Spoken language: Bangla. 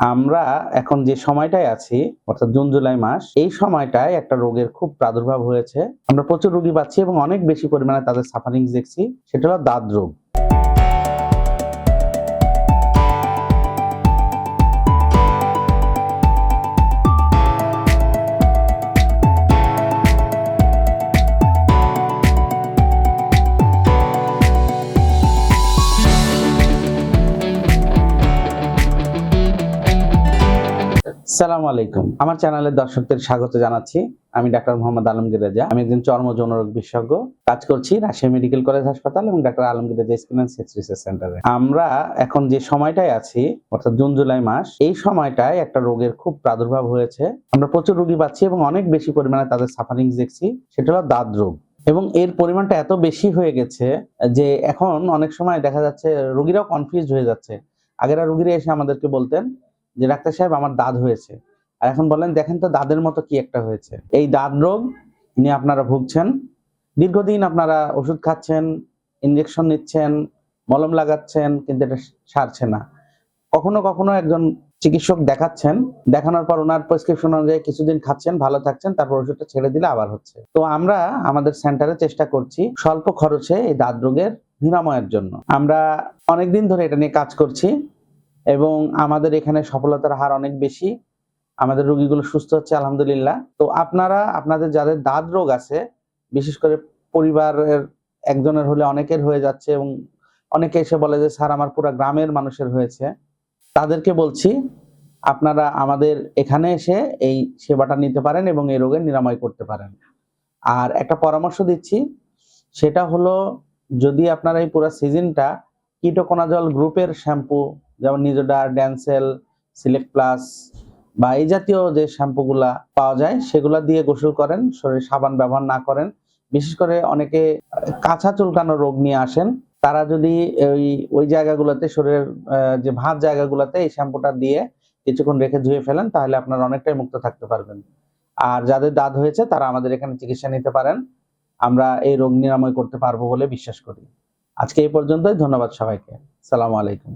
আমরা এখন যে সময়টায় আছি, অর্থাৎ জুন, জুলাই মাস, এই সময়টায় একটা রোগের খুব প্রাদুর্ভাব হয়েছে। আমরা প্রচুর রোগী পাচ্ছি এবং অনেক বেশি পরিমাণে তাদের সাফারিংস দেখছি। সেটা হলো দাঁত রোগ। সালাম আলাইকুম। আমার চ্যানেলের দর্শকদের স্বাগত জানাচ্ছি। আমি ডাক্তার মোহাম্মদ আলমগীর রেজা। আমি একজন চর্ম যৌনরোগ বিশেষজ্ঞ। কাজ করছি রাজশাহী মেডিকেল কলেজ হাসপাতাল এবং doctor Alamgir Reza skin and sex research সেন্টারে। আমরা এখন যে সময়টায় আছি, অর্থাৎ জুন, জুলাই মাস, এই সময়টায় একটা রোগের খুব প্রাদুর্ভাব হয়েছে। আমরা প্রচুর রোগী পাচ্ছি এবং অনেক বেশি পরিমাণে তাদের সাফারিংস দেখছি। সেটা হলো দাঁত রোগ। এবং এর পরিমাণটা এত বেশি হয়ে গেছে যে এখন অনেক সময় দেখা যাচ্ছে রোগীরাও কনফিউজ হয়ে যাচ্ছে। আগেরা রুগীরা এসে আমাদেরকে বলতেন যে ডাক্তার সাহেব, আমার দাঁত হয়েছে। আর এখন বলেন, দেখেন তো দাঁতের মতো কি একটা হয়েছে। এই দাঁত রোগ নিয়ে আপনারা ভুগছেন। দীর্ঘদিন আপনারা ওষুধ খাচ্ছেন ইঞ্জেকশন নিচ্ছেন, মলম লাগাচ্ছেন, কিন্তু এটা সারছে না। কখনো কখনো একজন চিকিৎসক দেখাচ্ছেন, দেখানোর পর ওনার প্রেসক্রিপশন অনুযায়ী কিছুদিন খাচ্ছেন, ভালো থাকছেন, তারপর ওষুধটা ছেড়ে দিলে আবার হচ্ছে। তো আমরা আমাদের সেন্টারে চেষ্টা করছি স্বল্প খরচে এই দাঁত রোগের নিরাময়ের জন্য। আমরা অনেকদিন ধরে এটা নিয়ে কাজ করছি। এবং আমাদের এখানে সফলতার হার অনেক বেশি। আমাদের রোগীগুলো সুস্থ হচ্ছে, আলহামদুলিল্লাহ। তো আপনারা, আপনাদের যাদের দাঁত রোগ আছে, বিশেষ করে পরিবারের একজনের হলে অনেকের হয়ে যাচ্ছে এবং অনেকে এসে বলে যে, স্যার, আমার পুরো গ্রামের মানুষের হয়েছে। তাদেরকে বলছি, আপনারা আমাদের এখানে এসে এই সেবাটা নিতে পারেন এবং এই রোগের নিরাময় করতে পারেন। আর একটা পরামর্শ দিচ্ছি, সেটা হলো, যদি আপনারা এই পুরো সিজনটা কিটোকোনাজল গ্রুপের শ্যাম্পু যেমন নিজোডার ড্যান্সেল সিলেক্ট প্লাস বা এই জাতীয় যে শ্যাম্পুগুলা পাওয়া যায়, সেগুলা দিয়ে গোসল করেন, শরীরে সাবান ব্যবহার না করেন। বিশেষ করে অনেকে কাঁচা চুলকানো রোগ নিয়ে আসেন। তারা যদি ওই ওই জায়গাগুলোতে শরীরের যে ভাঁজ জায়গাগুলোতে এই শ্যাম্পুটা দিয়ে কিছুক্ষণ রেখে ধুয়ে ফেলেন, তাহলে আপনারা অনেকটাই মুক্ত থাকতে পারবেন। আর যাদের দাঁত হয়েছে, তারা আমাদের এখানে চিকিৎসা নিতে পারেন। আমরা এই রোগ নিরাময় করতে পারব বলে বিশ্বাস করি। আজকে এই পর্যন্তই, ধন্যবাদ সবাইকে। সালামু আলাইকুম।